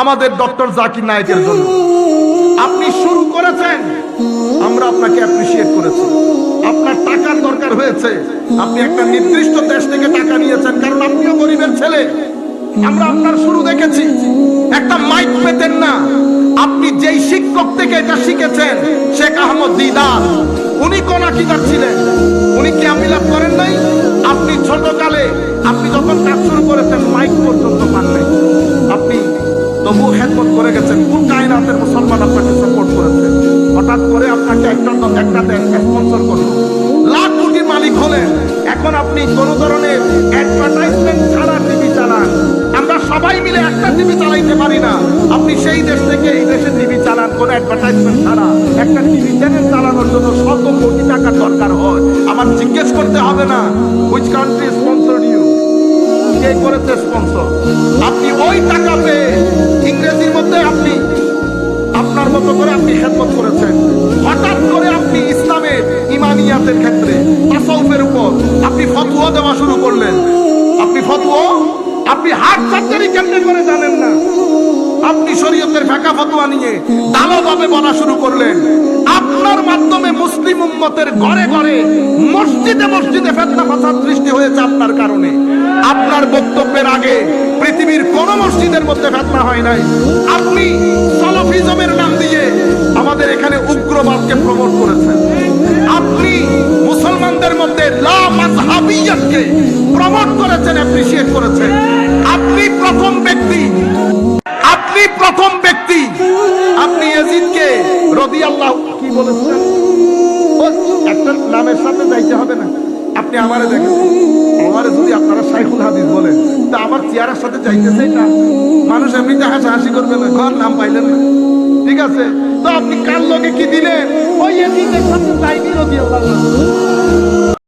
আমাদের ডক্টর জাকির নায়কের জন্য। আপনি শুরু করেছেন, আমরা আপনাকে অ্যাপ্রিসিয়েট করেছি। আপনার টাকার দরকার হয়েছে। আপনি একটা নির্দিষ্ট দেশ থেকে টাকা নিয়েছেন, কারণ আপনিও গরিবের ছেলে। আমরা আপনার শুরু দেখেছি। একটা মাইক পেতেন না। আপনি যেই শিক্ষক থেকে এটা শিখেছেন, শেখ আহমদ দিদার, উনি কোন আকিদার ছিলেন উনি কি আমি লাভ করেন নাই? গেছেন, কোন কায়নাতের মুসলমান আপনাকে সাপোর্ট করেছে? হঠাৎ করে আপনাকে একটা একটা দেন স্পন্সর করল। লাখ কোটির মালিক হলেন। এখন আপনি কোন ধরনের অ্যাডভার্টাইজমেন্ট ছাড়া টিভি চালান। আমরা সবাই মিলে একটা টিভি চালাইতে পারি না। আপনি সেই দেশ থেকে এই দেশে টিভি চালান, কোন অ্যাডভার্টাইজমেন্ট ছাড়া। একটা টিভি চ্যানেল চালানোর জন্য শত কোটি টাকা দরকার হয়। আমার জিজ্ঞেস করতে হবে না হুইচ কান্ট্রি স্পন্সর ইউ কে করেছে স্পন্সর আপনি ওই টাকা পেয়ে খেদমত করেছেন। হঠাৎ করে আপনি ইসলামের ইমানিয়াতের ক্ষেত্রে তাসাউফের উপর আপনি ফতোয়া দেওয়া শুরু করলেন। আপনি ফতোয়া? আপনি হার্ট সার্জারি কেমনে করে জানেন না? আপনি শরীয়তের ফাঁকা ফতোয়া নিয়ে দালাভাবে বলা শুরু করলেন। আপনার মাধ্যমে মুসলিম উম্মতের ঘরে ঘরে মসজিদে মসজিদে ফেতনা ফাসাদ সৃষ্টি হয়েছে আপনার কারণে। আপনার বক্তব্যের আগে পৃথিবীর কোন মসজিদের মধ্যে ফেতনা হয় নাই। আপনি সলফিজমের নাম দিয়ে উগ্রবাদকে প্রমোট করেছেন। আপনি মুসলমানদের মধ্যে লা প্রমোট করেছেন করেছেন। আপনি প্রথম ব্যক্তি। আপনি প্রথম ব্যক্তি। আপনি কি একটা নামের সাথে যাইতে হবে না। আপনি আমারে দেখেন। আমারে যদি আপনারা সাইফুল হাদিস বলেন, তা আমার চেয়ারের সাথে যাইতেছে এটা। মানুষ এমনিতে করবে না, ঘর নাম পাইলেন না। ঠিক আছে? তো আপনি কার লোকে কি দিলেন? ওই এদিন সাথে যাইনি রবি